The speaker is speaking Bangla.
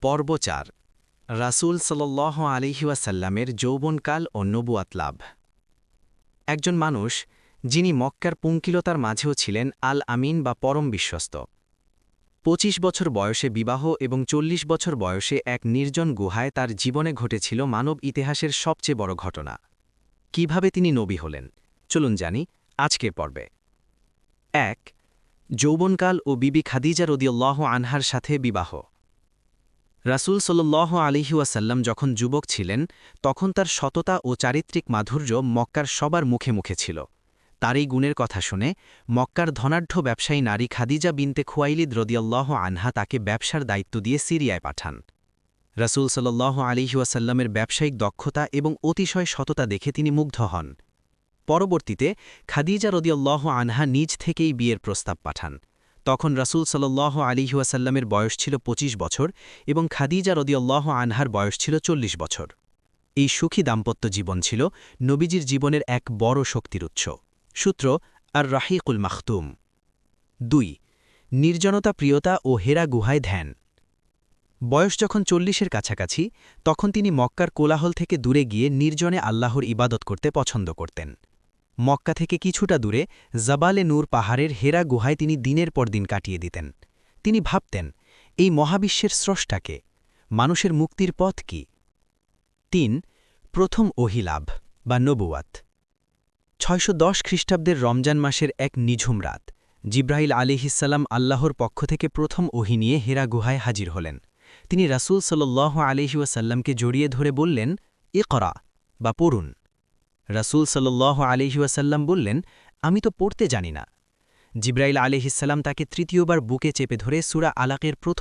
পর্ব চার। রাসূল সাল্লাহ আলিহাসাল্লামের যৌবনকাল ও নবুয়াত লাভ। একজন মানুষ, যিনি মক্কার পুঙ্কিলতার মাঝেও ছিলেন, আল আমিন বা পরম বিশ্বস্ত। ২৫ বছর বয়সে বিবাহ এবং চল্লিশ বছর বয়সে এক নির্জন গুহায় তার জীবনে ঘটেছিল মানব ইতিহাসের সবচেয়ে বড় ঘটনা। কীভাবে তিনি নবী হলেন? চলুন জানি আজকের পর্বে। এক, যৌবনকাল ও বিবি খাদিজা রদিয়াল্লাহ আনহার সাথে বিবাহ। রাসূল সাল্লাহ আলিহাসাল্লাম যখন যুবক ছিলেন, তখন তার সততা ও চারিত্রিক মাধুর্য মক্কার সবার মুখে মুখে ছিল। তার এই গুণের কথা শুনে মক্কার ধনাঢ্য ব্যবসায়ী নারী খাদিজা বিনতে খুয়াইলিদ রদিয়াল্লাহ আনহা তাকে ব্যবসার দায়িত্ব দিয়ে সিরিয়ায় পাঠান। রাসূল সাল্লাহ আলিহাসাল্লামের ব্যবসায়িক দক্ষতা এবং অতিশয় সততা দেখে তিনি মুগ্ধ হন। পরবর্তীতে খাদিজা রদিয়াল্লাহ আনহা নিজ থেকেই বিয়ের প্রস্তাব পাঠান। তখন রাসূল সাল্লাহ আলিহাসাল্লামের বয়স ছিল ২৫ বছর এবং খাদিজা রদিয়াল্লাহ আনহার বয়স ছিল চল্লিশ বছর। এই সুখী দাম্পত্য জীবন ছিল নবীজির জীবনের এক বড় শক্তির উৎস। সূত্র আর রাহিকুল মাখতুম। দুই, নির্জনতা, প্রিয়তা ও হেরা গুহায় ধ্যান। বয়স যখন চল্লিশের কাছাকাছি, তখন তিনি মক্কার কোলাহল থেকে দূরে গিয়ে নির্জনে আল্লাহর ইবাদত করতে পছন্দ করতেন। মক্কা থেকে কিছুটা দূরে জাবালে নূর পাহাড়ের হেরা গুহায় তিনি দিনের পর দিন কাটিয়ে দিতেন। তিনি ভাবতেন, এই মহাবিশ্বের স্রষ্টাকে? মানুষের মুক্তির পথ কি? তিন, প্রথম ওহিলাভ বা নবুয়াত ছয়শো দশ খ্রিস্টাব্দের রমজান মাসের এক নিঝুম রাত জিব্রাহিল আলিহিসাল্লাম আল্লাহর পক্ষ থেকে প্রথম ওহি নিয়ে হেরা গুহায় হাজির হলেন। তিনি রাসুল সাল্লাহ আলিহাসাল্লামকে জড়িয়ে ধরে বললেন এ করা বা পড়ুন। রাসুল সাল্লাহ আলিহাসাল্লাম বললেন, আমি তো পড়তে জানি না। জিব্রাইল আলিহিসাল্লাম তাকে তৃতীয়বার বুকে চেপে ধরে সুরা আলাকের প্রথম